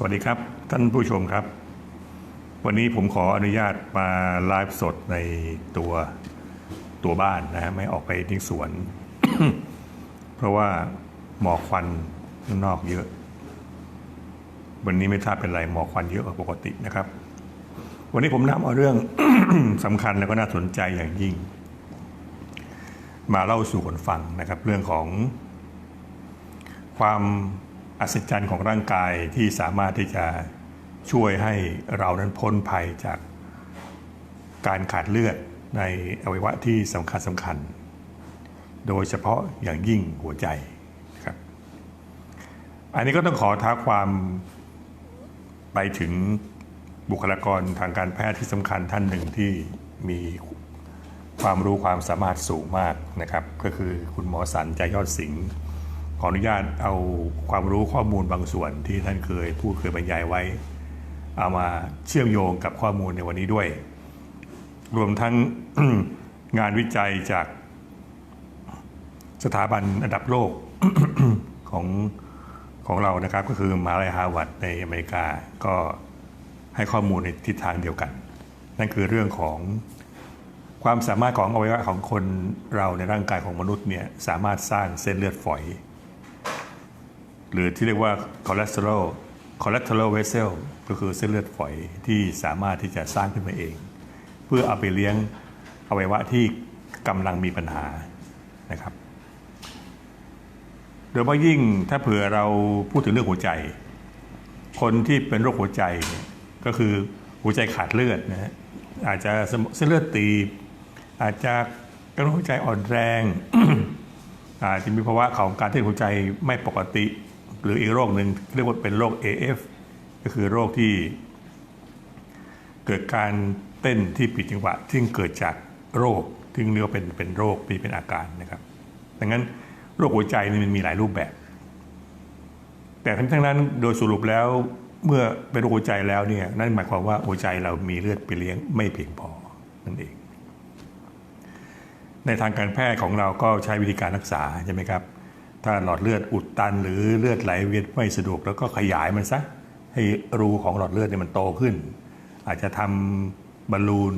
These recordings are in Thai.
สวัสดีครับ ท่านผู้ชมครับ วันนี้ผมขออนุญาตมาไลฟ์สดในตัวตัวบ้านนะฮะไม่ออกไปที่สวน เพราะว่าหมอกควันข้างนอกเยอะ วันนี้ไม่ทราบเป็นไรหมอกควันเยอะกว่าปกตินะครับ วันนี้ผมนำเอาเรื่องสำคัญแล้วก็น่าสนใจอย่างยิ่ง มาเล่าสู่คนฟังนะครับ เรื่องของความ อัศจรรย์ของร่างกายที่สามารถที่จะช่วยให้เรานั้นพ้นภัยจากการขาดเลือดในอวัยวะที่สำคัญสำคัญ โดยเฉพาะอย่างยิ่งหัวใจครับ อันนี้ก็ต้องขอท้าความไปถึงบุคลากรทางการแพทย์ที่สำคัญท่านหนึ่งที่มีความรู้ความสามารถสูงมากนะครับ ก็คือคุณหมอสันใจยอดสิงห์ ขออนุญาตเอาความรู้ข้อมูลบางส่วนที่ท่านเคยพูดเคยบรรยายไว้ เอามาเชื่อมโยงกับข้อมูลในวันนี้ด้วย รวมทั้งงานวิจัยจากสถาบันอันดับโลกของของเรานะครับก็คือมหาลัยฮาร์วาร์ดในอเมริกาก็ให้ข้อมูลในทิศทางเดียวกัน นั่นคือเรื่องของความสามารถของอวัยวะของคนเราในร่างกายของมนุษย์เนี่ยสามารถสร้างเส้นเลือดฝอย หรือที่เรียกว่าคอเลสเตอรอลคอเลสเตอรอลเวสเซลก็คือเส้นเลือดฝอยที่สามารถที่จะสร้างขึ้นมาเอง เพื่อเอาไปเลี้ยงอวัยวะที่กำลังมีปัญหานะครับ โดยเฉพาะยิ่งถ้าเผื่อเราพูดถึงเรื่องหัวใจ คนที่เป็นโรคหัวใจก็คือหัวใจขาดเลือดนะฮะอาจจะเส้นเลือดตีบอาจจะกระดูกหัวใจอ่อนแรง อาจจะมีภาวะของการเต้นหัวใจไม่ปกติ หรืออีกโรคหนึ่งเรียกว่าเป็นโรค AF ก็คือโรคที่เกิดการเต้นที่ผิดจังหวะที่เกิดจากโรคที่เรียกว่าเป็นเป็นโรคมีเป็นอาการนะครับ ดังนั้นโรคหัวใจนี่มันมีหลายรูปแบบ แต่ทั้งทั้งนั้นโดยสรุปแล้วเมื่อเป็นโรคหัวใจแล้วเนี่ยนั่นหมายความว่าหัวใจเรามีเลือดไปเลี้ยงไม่เพียงพอนั่นเอง ในทางการแพทย์ของเราก็ใช้วิธีการรักษาใช่ไหมครับ ถ้าหลอดเลือดอุดตันหรือเลือดไหลเวียนไม่สะดวก แล้วก็ขยายมันซะให้รูของหลอดเลือดเนี่ยมันโตขึ้น อาจจะทำบอลลูน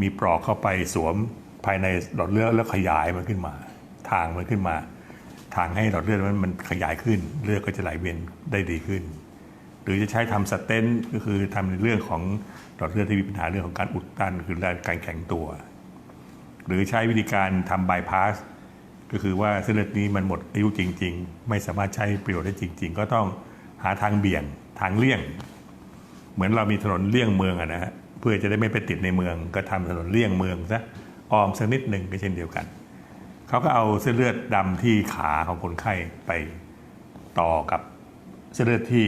มีปลอกเข้าไปสวมภายในหลอดเลือดแล้วขยายมันขึ้นมา ทางมันขึ้นมา ทางให้หลอดเลือดมันมันขยายขึ้น เลือดก็จะไหลเวียนได้ดีขึ้น หรือจะใช้ทำสเตนก็คือทำในเรื่องของหลอดเลือดที่มีปัญหาเรื่องของการอุดตันคือการแข็งตัว หรือใช้วิธีการทำบายพาส ก็คือว่าเส้นเลือดนี้มันหมดอายุจริง ๆ ไม่สามารถใช้ประโยชน์ได้จริง ๆ ก็ต้องหาทางเบี่ยงทางเลี่ยง เหมือนเรามีถนนเลี่ยงเมืองอะนะฮะเพื่อจะได้ไม่ไปติดในเมือง ก็ทำถนนเลี่ยงเมืองซะออมสักนิดหนึ่งก็เช่นเดียวกันเขาก็เอาเส้นเลือดดำที่ขาของคนไข้ไปต่อกับเส้นเลือดที่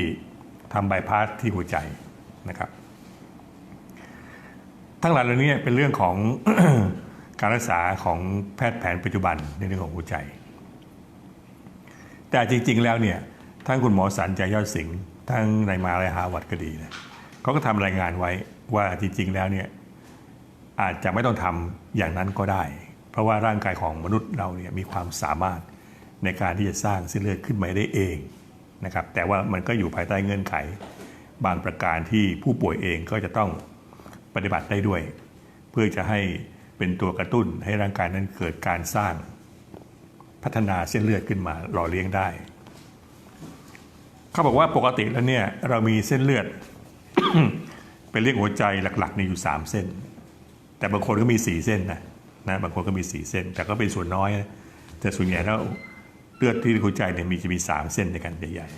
ทำบายพาสที่หัวใจนะครับ ทั้งหลายเหล่านี้เป็นเรื่องของ การรักษาของแพทย์แผนปัจจุบันในเรื่องของหัวใจ แต่จริง ๆ แล้วเนี่ยทั้งคุณหมอสันใจยอดสิงห์ทั้งในมาลัยฮาวาร์ดก็ดีนะเขาก็ทำรายงานไว้ว่าจริง ๆ แล้วเนี่ยอาจจะไม่ต้องทำอย่างนั้นก็ได้ เพราะว่าร่างกายของมนุษย์เราเนี่ยมีความสามารถในการที่จะสร้างเส้นเลือดขึ้นมาได้เองนะครับแต่ว่ามันก็อยู่ภายใต้เงื่อนไข บางประการที่ผู้ป่วยเองก็จะต้องปฏิบัติได้ด้วย เพื่อจะให้ เป็นตัวกระตุ้นให้ร่างกายนั้นเกิดการสร้างพัฒนาเส้นเลือดขึ้นมาหล่อเลี้ยงได้ เขาบอกว่าปกติแล้วเนี่ยเรามีเส้นเลือด เป็นเรียกหัวใจหลักๆในอยู่ 3 เส้น แต่บางคนก็มี 4 เส้นนะนะบางคนก็มี 4 เส้น แต่ก็เป็นส่วนน้อยนะแต่ส่วนใหญ่แล้วเลือดที่หัวใจเนี่ยมีจะมี 3 เส้นในกันใหญ่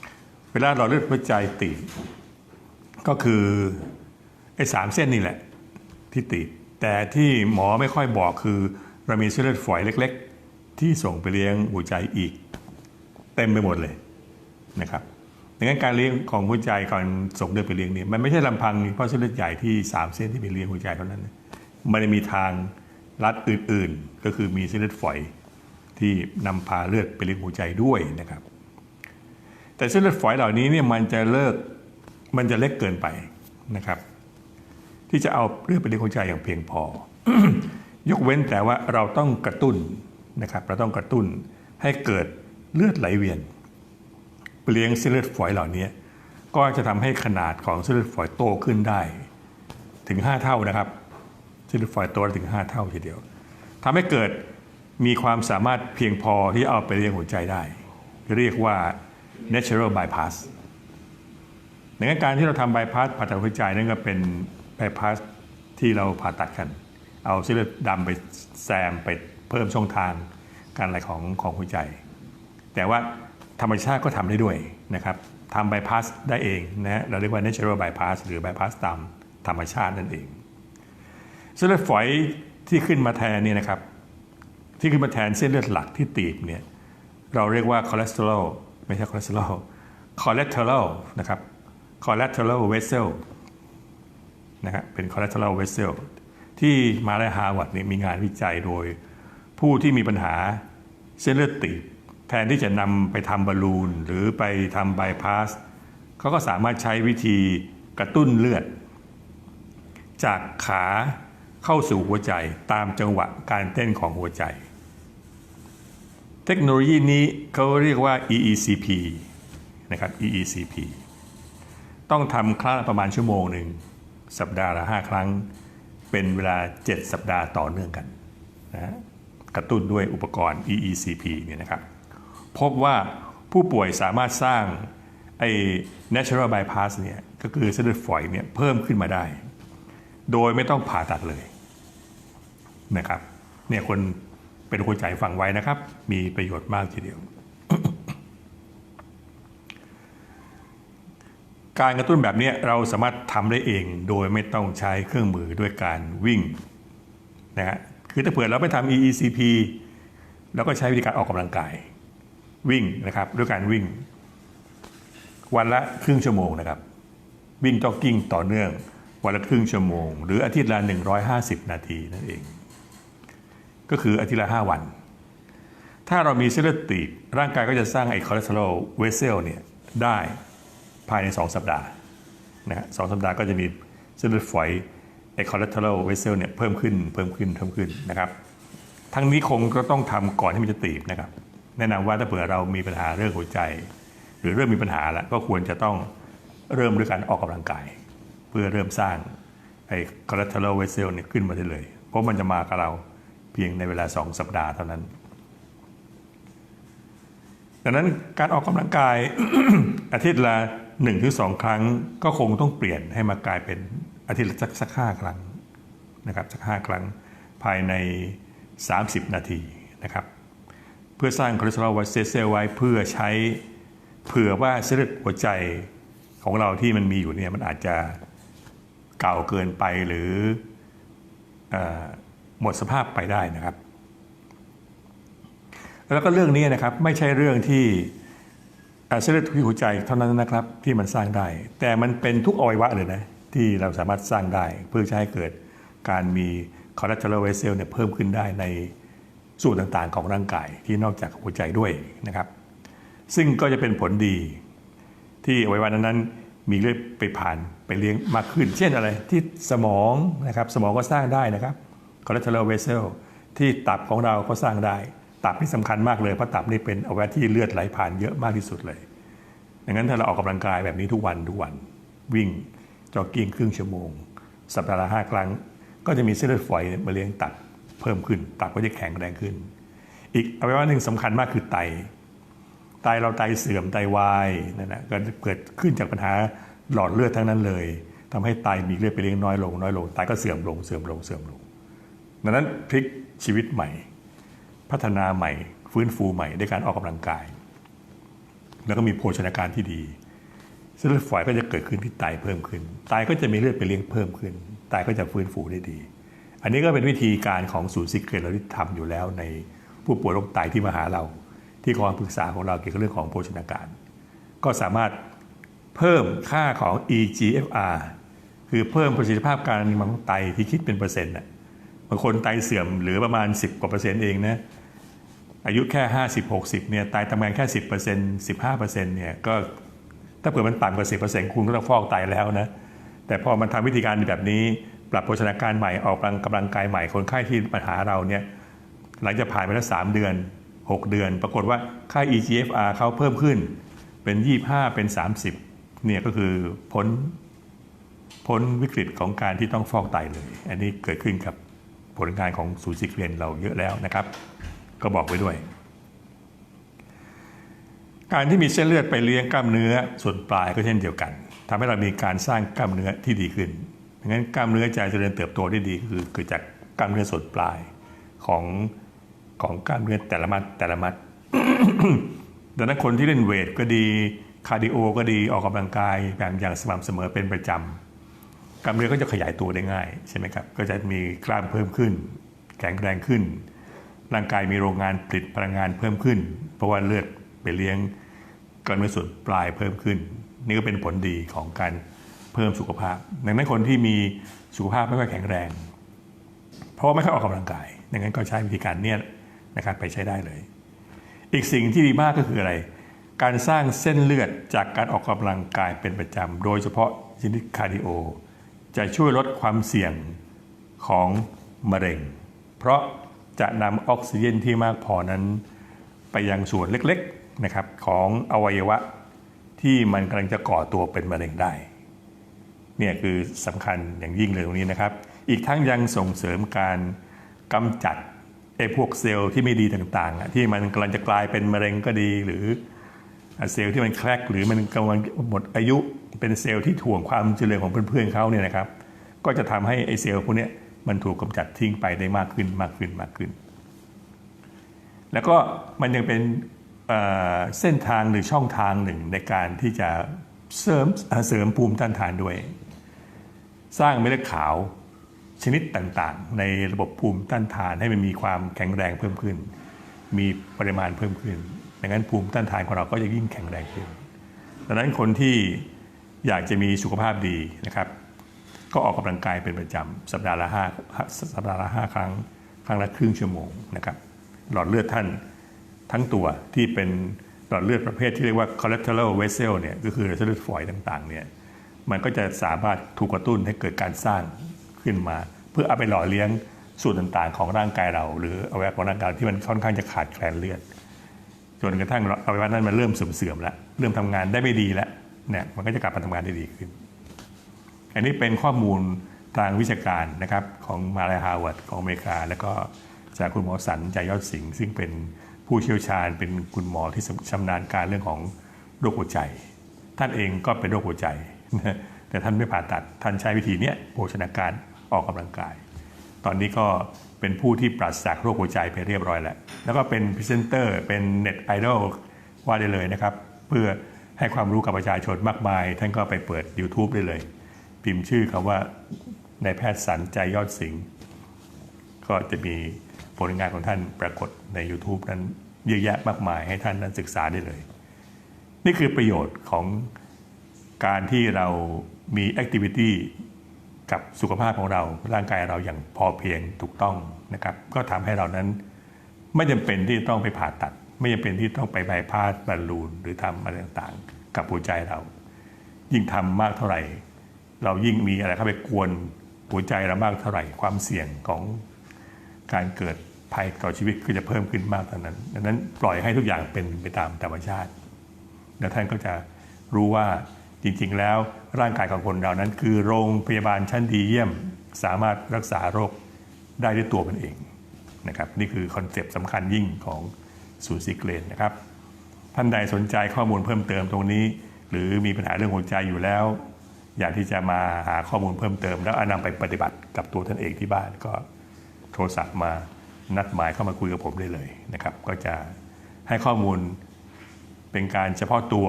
ๆเวลาเราเลือดหัวใจตีบก็คือไอ้สามเส้นนี่แหละ ที่ตีบ แต่ที่หมอไม่ค่อยบอกคือเรามีเส้นเลือดฝอยเล็ก ๆ ที่ส่งไปเลี้ยงหัวใจอีก เต็มไปหมดเลยนะครับดังนั้นการเลี้ยงของหัวใจก่อนส่งเลือดไปเลี้ยงนี่มันไม่ใช่ลำพังเพราะเส้นเลือดใหญ่ที่3เส้นที่ไปเลี้ยงหัวใจเท่านั้นมันมีทางลัดอื่นๆ ก็คือมีเส้นเลือดฝอยที่นำพาเลือดไปเลี้ยงหัวใจด้วยนะครับ แต่เส้นเลือดฝอยเหล่านี้เนี่ยมันจะเลิกมันจะเล็กเกินไปนะครับ ที่จะเอาเลือดไปเลี้ยงหัวใจอย่างเพียงพอ ยกเว้นแต่ว่าเราต้องกระตุ้นนะครับเราต้องกระตุ้นให้เกิดเลือดไหลเวียนเลี้ยงเส้นเลือดฝอยเหล่านี้ก็จะทำให้ขนาดของเส้นเลือดฝอยโตขึ้นได้ ถึง 5 เท่านะครับเส้นเลือดฝอยโตถึง 5 เท่าทีเดียวทำให้เกิดมีความสามารถเพียงพอที่เอาไปเลี้ยงหัวใจได้ เรียกว่า natural bypass ดังนั้นการที่เราทำ bypass ผ่าตัดหัวใจนั่นก็เป็น bypass ที่เราผ่าตัดกัน เอาเส้นเลือดดำไปแซมไปเพิ่มช่องทางการไหลของของหัวใจ แต่ว่าธรรมชาติก็ทำได้ด้วยนะครับทำ bypass ได้เองนะฮะเราเรียกว่า natural bypass หรือ bypass ตามธรรมชาตินั่นเองเส้นเลือดฝอยที่ขึ้นมาแทนเนี่ยนะครับ ที่ขึ้นมาแทนเส้นเลือดหลักที่ตีบเนี่ยเราเรียกว่าคอเลสเตอรอลไม่ใช่คอเลสเตอรอลคอเลสเตอรอลนะครับคอ นะครับเป็นคอเลสเตอรอลเวสเซลที่มาลฮาร์วาร์ดเนี่ยมีงานวิจัยโดย ผู้ที่มีปัญหาเส้นเลือดตีบแทนที่จะนำไปทำบอลลูน หรือไปทำบายพาสเขาก็สามารถใช้วิธีกระตุ้นเลือด จากขาเข้าสู่หัวใจตามจังหวะการเต้นของหัวใจ เทคโนโลยีนี้เขาเรียกว่า EECP นะครับ EECP ต้องทำครั้งประมาณชั่วโมงหนึ่ง สัปดาห์ละ 5 ครั้ง เป็นเวลา 7 สัปดาห์ต่อเนื่องกันนะกระตุ้นด้วยอุปกรณ์ EECP เนี่ยนะครับ พบว่าผู้ป่วยสามารถสร้างไอ้ natural bypass เนี่ยก็คือเส้นเลือดฝอยเนี่ยเพิ่มขึ้นมาได้ โดยไม่ต้องผ่าตัดเลยนะครับเนี่ยคนเป็นหัวใจฟังไว้นะครับ มีประโยชน์มากทีเดียว การกระตุ้นแบบนี้เราสามารถทำได้เองโดยไม่ต้องใช้เครื่องมือด้วยการวิ่งนะฮะคือถ้าเผื่อเราไปทำ EECP เราก็ใช้วิธีการออกกำลังกาย วิ่งนะครับด้วยการวิ่ง วันละครึ่งชั่วโมงนะครับ วิ่งจ็อกกิ้งต่อเนื่อง วันละครึ่งชั่วโมง หรืออาทิตย์ละ 150 นาทีนั่นเอง ก็คืออาทิตย์ละ 5 วัน ถ้าเรามีเส้นเลือดตีบร่างกายก็จะสร้างไอคอเลสเตอรอลเวสเซลเนี่ยได้ ภายใน 2 สัปดาห์นะฮะสองสัปดาห์ก็จะมีเส้นเลือดฝอยไอคอเลสเตอรอลเวสเซลเนี่ยเพิ่มขึ้นเพิ่มขึ้นเพิ่มขึ้นนะครับทั้งนี้คงก็ต้องทำก่อนที่มันจะตีบนะครับ แนะนำว่าถ้าเผื่อเรามีปัญหาเรื่องหัวใจ หรือเริ่มมีปัญหาแล้วก็ควรจะต้องเริ่มด้วยการออกกำลังกาย เพื่อเริ่มสร้างไอคอเลสเตอรอลเวสเซลเนี่ยขึ้นมาได้เลย เพราะมันจะมากับเราเพียงในเวลา 2 สัปดาห์เท่านั้นดังนั้นการออกกำลังกายอาทิตย์ละ 1นถึงสองครั้งก็คงต้องเปลี่ยนให้มากลายเป็นอาทิตย์ละสักสักห้าครั้งนะครับสักห้าครั้งภายใน 30 นาทีนะครับ เพื่อสร้างคอเลสเตอรอลไวเซลไว้เพื่อใช้เผื่อว่าเส้นเลือดหัวใจของเราที่มันมีอยู่เนี่ยมันอาจจะเก่าเกินไปหรืออหมดสภาพไปได้นะครับ แล้วก็เรื่องนี้นะครับไม่ใช่เรื่องที่ เส้นเลือดที่หัวใจเท่านั้นนะครับที่มันสร้างได้ แต่มันเป็นทุกอวัยวะเลยนะที่เราสามารถสร้างได้ เพื่อจะให้เกิดการมีคอเลสเตอรอลเวเซลเนี่ยเพิ่มขึ้นได้ในส่วนต่างๆ ของร่างกายที่นอกจากหัวใจด้วยนะครับ ซึ่งก็จะเป็นผลดี ที่อวัยวะนั้นๆมีเลือดไปผ่านไปเลี้ยงมากขึ้น เช่นอะไรที่สมองนะครับสมองก็สร้างได้นะครับคอเลสเตอรอลเวเซลที่ตับของเราก็สร้างได้ ตับนี่สำคัญมากเลยเพราะตับนี่เป็นอวัยวะที่เลือดไหลผ่านเยอะมากที่สุดเลยดังนั้นถ้าเราออกกำลังกายแบบนี้ทุกวันทุกวัน วิ่งจ็อกกิ้งครึ่งชั่วโมง สัปดาห์ละห้าครั้ง ก็จะมีเส้นเลือดฝอยมาเลี้ยงตับเพิ่มขึ้น ตับก็จะแข็งแรงขึ้น อีกอวัยวะหนึ่งสำคัญมากคือไตไตเราไตเสื่อมไตวายนั่นแหละก็เกิดขึ้นจากปัญหาหลอดเลือดทั้งนั้นเลยทำให้ไตมีเลือดไปเลี้ยงน้อยลงน้อยลงไตก็เสื่อมลงเสื่อมลงเสื่อมลงดังนั้นพลิกชีวิตใหม่ พัฒนาใหม่ ฟื้นฟูใหม่ด้วยการออกกำลังกาย แล้วก็มีโภชนาการที่ดีเส้นเลือดฝอยก็จะเกิดขึ้นที่ไตเพิ่มขึ้นไตก็จะมีเลือดไปเลี้ยงเพิ่มขึ้นไตก็จะฟื้นฟูได้ดี อันนี้ก็เป็นวิธีการของศูนย์ซิกเกตเราที่ทำอยู่แล้วในผู้ป่วยโรคไตที่มาหาเรา ที่ขอคำปรึกษาของเราเกี่ยวกับเรื่องของโภชนาการ ก็สามารถเพิ่มค่าของ EGFR คือเพิ่มประสิทธิภาพการทำงานของไตที่คิดเป็นเปอร์เซ็นต์น่ะบางคนไตเสื่อมหลือประมาณ 10 กว่าเปอร์เซ็นต์เองนะ อายุแค่ 50 60เนี่ยไตทำงานแค่ 10เปอร์เซ็นต์15เปอร์เซ็นต์เนี่ยก็ถ้าเผื่อมันต่ำกว่า 10เปอร์เซ็นต์คุณก็ต้องฟอกไตแล้วนะ แต่พอมันทำวิธีการแบบนี้ ปรับโภชนาการใหม่ออกกำลังกายใหม่คนไข้ที่ปัญหาเราเนี่ยหลังจากผ่านไปแล้วสามเดือน 6 เดือน ปรากฏว่าค่า EGFR เขาเพิ่มขึ้นเป็น 25 เป็น 30เนี่ยก็คือพ้นพ้นวิกฤตของการที่ต้องฟอกไตเลย อันนี้เกิดขึ้นกับผลงานของสูซิเครนเราเยอะแล้วนะครับ ก็บอกไว้ด้วย การที่มีเส้นเลือดไปเลี้ยงกล้ามเนื้อส่วนปลายก็เช่นเดียวกันทำให้เรามีการสร้างกล้ามเนื้อที่ดีขึ้นดังนั้นกล้ามเนื้อจะเจริญเติบโตได้ดีคือเกิดจากกล้ามเนื้อส่วนปลายของของกล้ามเนื้อแต่ละมัดแต่ละมัดดังนั้นคนที่เล่นเวทก็ดีคาร์ดิโอก็ดีออกกำลังกายแบบอย่างสม่ำเสมอเป็นประจำกล้ามเนื้อก็จะขยายตัวได้ง่ายใช่ไหมครับ ก็จะมีกล้ามเพิ่มขึ้น แข็งแรงขึ้น ร่างกายมีโรงงานผลิตพลังงานเพิ่มขึ้น เพราะว่าเลือดไปเลี้ยงกล้ามเนื้อส่วนปลายเพิ่มขึ้น นี่ก็เป็นผลดีของการเพิ่มสุขภาพดังนั้นคนที่มีสุขภาพไม่ค่อยแข็งแรง เพราะว่าไม่ค่อยออกกำลังกายดังนั้นก็ใช้วิธีการเนี่ยนะครับไปใช้ได้เลย อีกสิ่งที่ดีมากก็คืออะไร การสร้างเส้นเลือดจากการออกกำลังกายเป็นประจำโดยเฉพาะชนิดคาร์ดิโอ จะช่วยลดความเสี่ยงของมะเร็ง เพราะ จะนำออกซิเจนที่มากพอนั้น ไปยังส่วนเล็กๆนะครับของอวัยวะที่มันกำลังจะก่อตัวเป็นมะเร็งได้เนี่ยคือสำคัญอย่างยิ่งเลยตรงนี้นะครับ อีกทั้งยังส่งเสริมการกำจัดไอ้พวกเซลล์ที่ไม่ดีต่างๆที่มันกำลังจะกลายเป็นมะเร็งก็ดีหรือเซลล์ที่มันแครกหรือมันกำลังหมดอายุเป็นเซลล์ที่ถ่วงความเจริญของเพื่อนๆเขาเนี่ยนะครับ ก็จะทำให้ไอ้เซลล์พวกเนี้ย มันถูกกำจัดทิ้งไปได้มากขึ้นมากขึ้นมากขึ้น แล้วก็มันยังเป็นเเส้นทางหรือช่องทางหนึ่งในการที่จะเสริมเอ่อเสริมภูมิต้านทานด้วย สร้างเม็ดเลือดขาวชนิดต่างๆ ในระบบภูมิต้านทานให้มันมีความแข็งแรงเพิ่มขึ้น มีปริมาณเพิ่มขึ้น ดังนั้นภูมิต้านทานของเราก็จะยิ่งแข็งแรงขึ้นดังนั้นคนที่อยากจะมีสุขภาพดีนะครับ ก็ออกกำลังกายเป็นประจำสัปดาห์ละห้าสัปดาห์ละห้าครั้ง ครั้งละครึ่งชั่วโมงนะครับ หลอดเลือดท่านทั้งตัวที่เป็นหลอดเลือดประเภทที่เรียกว่า collateral vessel เนี่ยก็คือเส้นเลือดฝอยต่างๆเนี่ยมันก็จะสามารถถูกกระตุ้นให้เกิดการสร้างขึ้นมา เพื่อเอาไปหล่อเลี้ยงส่วนต่างๆ ของร่างกายเรา หรืออวัยวะของร่างกายที่มันค่อนข้างจะขาดแคลนเลือดจนกระทั่งอวัยวะนั้นมันเริ่มเสื่อมๆแล้วเริ่มทำงานได้ไม่ดีแล้วเนี่ยมันก็จะกลับมาทำงานได้ดีขึ้น อันนี้เป็นข้อมูลทางวิชาการนะครับของมาลัยฮาวาร์ดของอเมริกา แล้วก็จากคุณหมอสันใจยอดสิงห์ซึ่งเป็นผู้เชี่ยวชาญเป็นคุณหมอที่ชำนาญการเรื่องของโรคหัวใจ ท่านเองก็เป็นโรคหัวใจ แต่ท่านไม่ผ่าตัด ท่านใช้วิธีนี้โภชนาการออกกำลังกาย ตอนนี้ก็เป็นผู้ที่ปราศจากโรคหัวใจไปเรียบร้อยแล้ว แล้วก็เป็นพรีเซนเตอร์เป็นเน็ตไอดอลว่าได้เลยนะครับ เพื่อให้ความรู้กับประชาชนมากมาย ท่านก็ไปเปิด YouTube ได้เลย พิมพ์ชื่อคำว่านายแพทย์สันใจยอดสิงก็จะมีผลงานของท่านปรากฏใน YouTube นั้นเยอะแยะมากมายให้ท่านนั้นศึกษาได้เลย นี่คือประโยชน์ของการที่เรามีแอคทิวิตี้กับสุขภาพของเราร่างกายเราอย่างพอเพียงถูกต้องนะครับ ก็ทำให้เรานั้นไม่จำเป็นที่ต้องไปผ่าตัด ไม่จำเป็นที่ต้องไปบายพาสบอลลูนหรือทำอะไรต่างๆ กับหัวใจเรา ยิ่งทำมากเท่าไหร่ เรายิ่งมีอะไรเข้าไปกวนหัวใจเรามากเท่าไหร่ความเสี่ยงของการเกิดภัยต่อชีวิตก็จะเพิ่มขึ้นมากเท่านั้น ดังนั้นปล่อยให้ทุกอย่างเป็นไปตามธรรมชาติ แล้วท่านก็จะรู้ว่าจริงๆ แล้วร่างกายของคนเรานั้น คือโรงพยาบาลชั้นดีเยี่ยมสามารถรักษาโรคได้ด้วยตัวมันเองนะครับนี่คือคอนเซปต์สำคัญยิ่งของศูนย์ซิกเลนนะครับ ท่านใดสนใจข้อมูลเพิ่มเติมตรงนี้ หรือมีปัญหาเรื่องหัวใจอยู่แล้ว อยากที่จะมาหาข้อมูลเพิ่มเติม แล้วเอานำไปปฏิบัติกับตัวท่านเองที่บ้านก็โทรศัพท์มานัดหมายเข้ามาคุยกับผมได้เลยนะครับ ก็จะให้ข้อมูลเป็นการเฉพาะตัว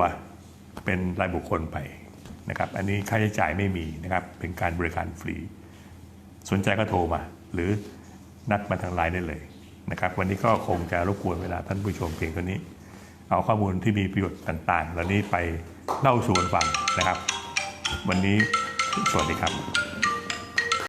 เป็นรายบุคคลไปนะครับ อันนี้ค่าใช้จ่ายไม่มีนะครับ เป็นการบริการฟรี สนใจก็โทรมา หรือนัดมาทางไลน์ได้เลยนะครับ วันนี้ก็คงจะรบกวนเวลาท่านผู้ชมเพียงเท่านี้ เอาข้อมูลที่มีประโยชน์ต่างๆ เหล่านี้ไปเล่าสู่กันฟังนะครับ วันนี้สวัสดีครับ